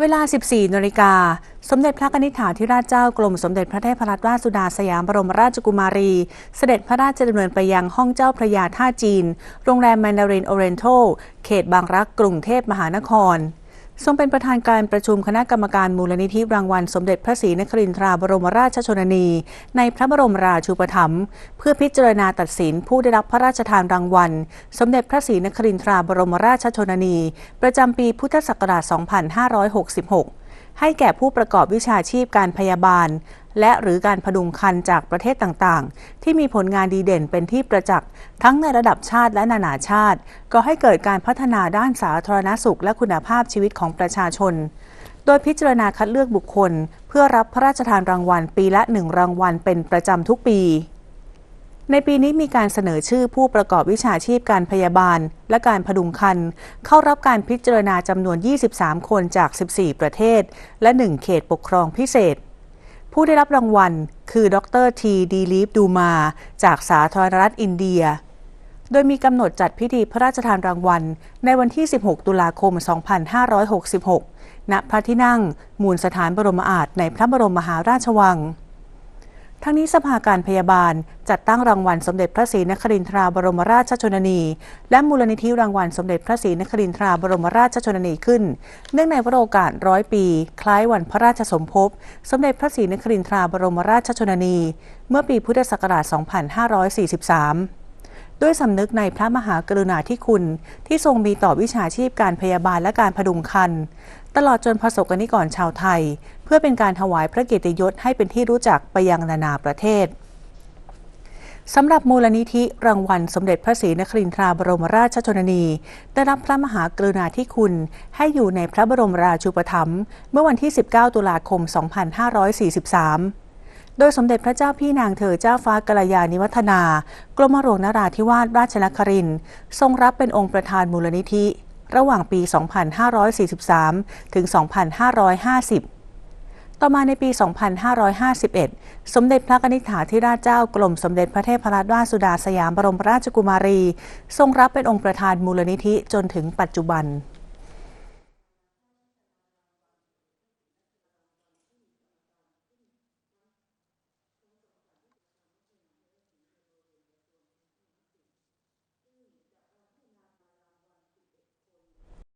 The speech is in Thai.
เวลา 14 นาฬิกา สมเด็จพระนิธิาธิราชเจ้ากรมสมเด็จพระเทพรัตนราชสุดาสยามบรมราชกุมารี เสด็จพระราชดำเนินไปยังห้องเจ้าพระยาท่าจีน โรงแรมแมนดารินโอเรนโทเขตบางรักกรุงเทพมหานคร ทรงเป็นประธานการประชุมคณะกรรมการมูลนิธิรางวัล สมเด็จพระศรีนครินทราบรมราชชนนี ในพระบรมราชูปถัมภ์เพื่อพิจารณาตัดสินผู้ได้รับพระราชทานรางวัล สมเด็จพระศรีนครินทราบรมราชชนนี ประจำปีพุทธศักราช 2566 ให้แก่ผู้ประกอบวิชาชีพการพยาบาล และหรือการพดุงคันจากประเทศต่างๆ ที่มีผลงานดีเด่นเป็นที่ประจักษ์ทั้งในระดับชาติและนานาชาติ ก็ให้เกิดการพัฒนาด้านสาธารณสุขและคุณภาพชีวิตของประชาชน โดยพิจารณาคัดเลือกบุคคล เพื่อรับพระราชทานรางวัลปีละหนึ่งรางวัลเป็นประจำทุกปี ในปีนี้มีการเสนอชื่อผู้ประกอบวิชาชีพการพยาบาล และการพดุงคัน เข้ารับการพิจารณาจำนวน 23 คนจาก 14 ประเทศ และ 1 เขตปกครองพิเศษ ผู้ได้รับรางวัล คือดรทีดีลีฟดูมา จากสาธารณรัฐอินเดีย โดยมีกำหนดจัดพิธีพระราชทานรางวัล ในวันที่ 16 ตุลาคม 2566 ณ พระที่นั่ง มูลสถานบรมอาถในพระบรมมหาราชวัง ทั้งนี้สภาการพยาบาลจัดตั้งรางวัลสมเด็จพระศรีนครินทราบรมราชชนนี และมูลนิธิรางวัลสมเด็จพระศรีนครินทราบรมราชชนนีขึ้น เนื่องในวโรกาสร้อยปี คล้ายวันพระราชสมภพ สมเด็จพระศรีนครินทราบรมราชชนนี เมื่อปีพุทธศักราช 2543 ด้วยสำนึกในพระมหากรุณาธิคุณ ที่ทรงมีต่อวิชาชีพการพยาบาลและการพดุงคัน ตลอดจนประสบกนิกรชาวไทย เพื่อเป็นการถวายพระเกียรติยศให้เป็นที่รู้จักไปยังนานาประเทศสำหรับมูลนิธิรางวัลสมเด็จพระศรีนครินทราบรมราชชนนี ได้รับพระมหากรุณาธิคุณ ให้อยู่ในพระบรมราชูปถัมภ์เมื่อวันที่ 19 ตุลาคม 2543 โดยสมเด็จพระเจ้าพี่นางเธอเจ้าฟ้ากรยานิวัฒนา กรมหลวงนราธิวาสราชนครินทร์ทรงรับเป็นองค์ประธานมูลนิธิ ระหว่างปี 2543 ถึง 2550ต่อมาในปี 2551 สมเด็จพระนิธิถาธิราชเจ้ากรมสมเด็จพระเทพรัตนราชสุดาสยามบรมราชกุมารี ทรงรับเป็นองค์ประธานมูลนิธิจนถึงปัจจุบัน